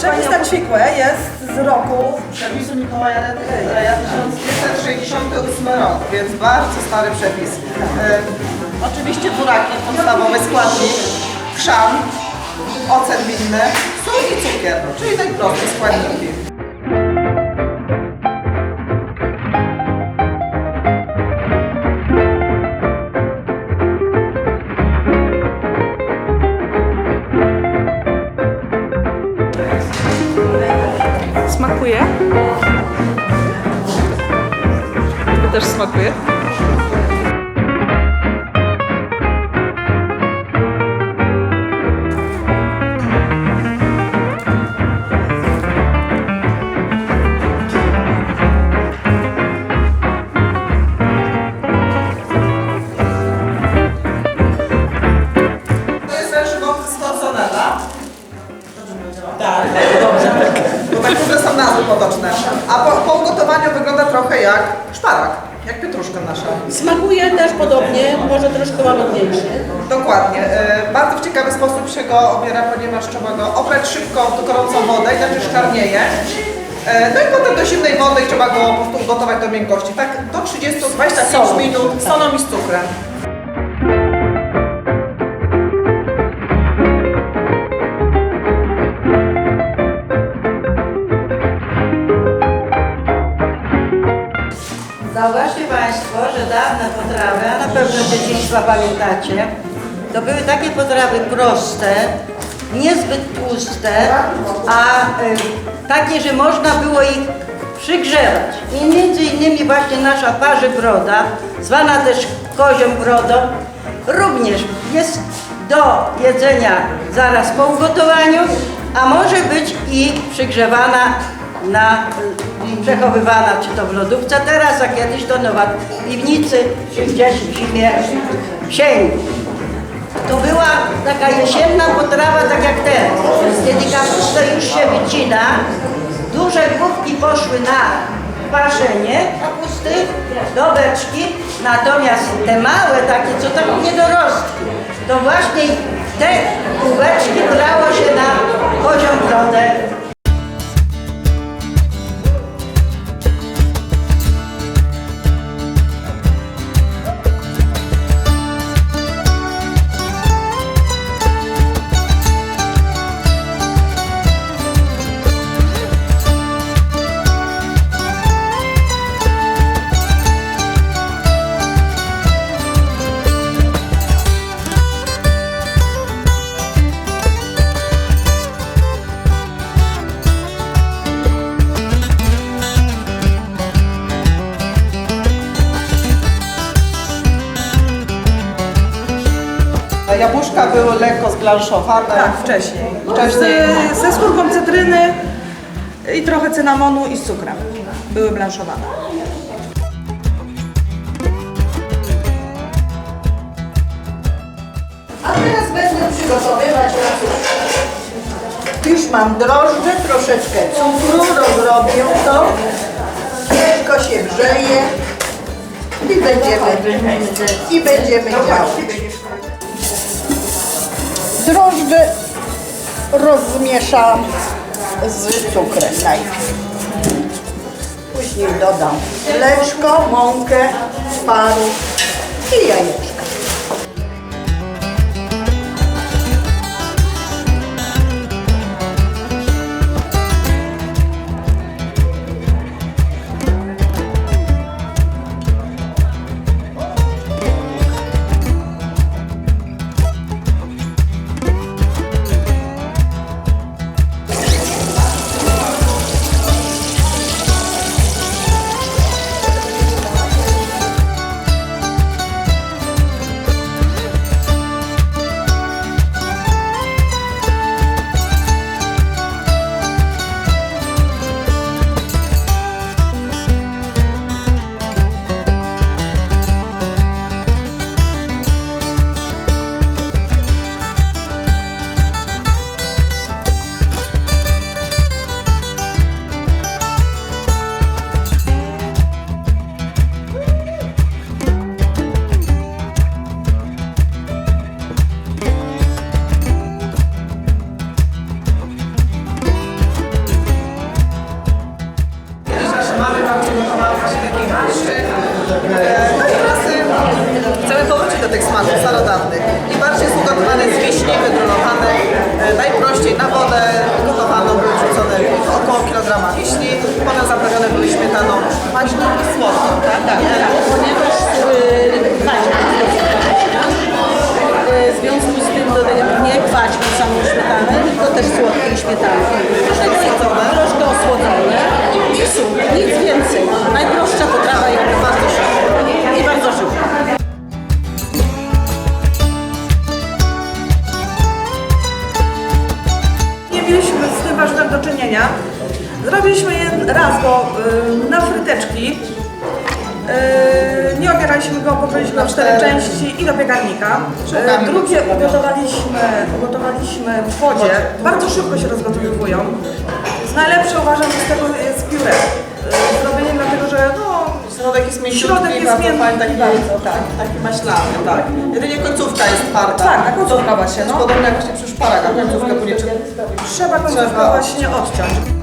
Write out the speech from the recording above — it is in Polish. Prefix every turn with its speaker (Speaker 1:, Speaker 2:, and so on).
Speaker 1: Przepis na ćwikłe jest z roku
Speaker 2: Przepisu Mikołaja Reja 1568 rok, więc bardzo stary przepis. E, oczywiście buraki, podstawowy składnik, chrzan, ocet winny, sól i cukier, czyli najprostsze składniki.
Speaker 3: Smakuje? To też smakuje?
Speaker 2: Potoczne. A po, po ugotowaniu wygląda trochę jak szparak, jak pietruszka nasza.
Speaker 4: Smakuje też podobnie, może troszkę łagodniejszy.
Speaker 2: Dokładnie. E, Bardzo w ciekawy sposób się go obiera, ponieważ trzeba go obrać szybko w gorącą wodę, inaczej szkarnieje. E, No i potem do zimnej wody i trzeba go po prostu ugotować do miękkości. Tak do 30-25
Speaker 4: Solą.
Speaker 2: minut solą i z cukrem.
Speaker 5: Zauważcie Państwo, że dawne potrawy, a na pewno dzieciństwa pamiętacie, to były takie potrawy proste, niezbyt tłuste, a y, takie, że można było ich przygrzewać. I między innymi właśnie nasza parzy broda, zwana też kozią brodą, również jest do jedzenia zaraz po ugotowaniu, a może być i przygrzewana na, przechowywana czy to w lodówce teraz, a kiedyś to nowa w piwnicy, czy gdzieś w zimie w sieni. To była taka jesienna potrawa, tak jak teraz. Kiedy kapustę już się wycina, duże główki poszły na parzenie kapusty do beczki, natomiast te małe takie, co tam niedorostki, to właśnie te kubeczki brało się na poziom brodę
Speaker 2: Jabłuszka były lekko zblanszowane.
Speaker 1: tak wcześniej.
Speaker 2: Wcześniej.
Speaker 1: Z, ze skórką cytryny i trochę cynamonu i z cukrem. Były blanszowane.
Speaker 5: A teraz będę przygotowywać racuszki. Już mam drożdże, troszeczkę cukru, rozrobię to. Ciężko się grzeje i będziemy, i będziemy działać. Drożdże rozmieszam z cukrem najpierw. Później dodam mleczko, mąkę, paru i jajeczka.
Speaker 1: Warzywem do czynienia. Zrobiliśmy je raz go y, na fryteczki. Y, nie obieraliśmy go, pokroiliśmy na cztery części i do piekarnika. Y, drugie ugotowaliśmy, ugotowaliśmy w wodzie. Bardzo szybko się rozgotowywują. Z najlepsze uważam, że z tego jest pióre. Y, zrobienie
Speaker 2: Środek jest mięciutki,
Speaker 1: Środek jest
Speaker 2: bardzo
Speaker 1: miękki,
Speaker 2: fajny, taki,
Speaker 1: bardzo.
Speaker 2: tak, taki maślany, tak. Jedynie końcówka jest twarda.
Speaker 1: Tak, ta końcówka właśnie, no.
Speaker 2: Podobnie jak właśnie przy szparagach, końcówkę
Speaker 1: trzeba końcówkę właśnie odciąć.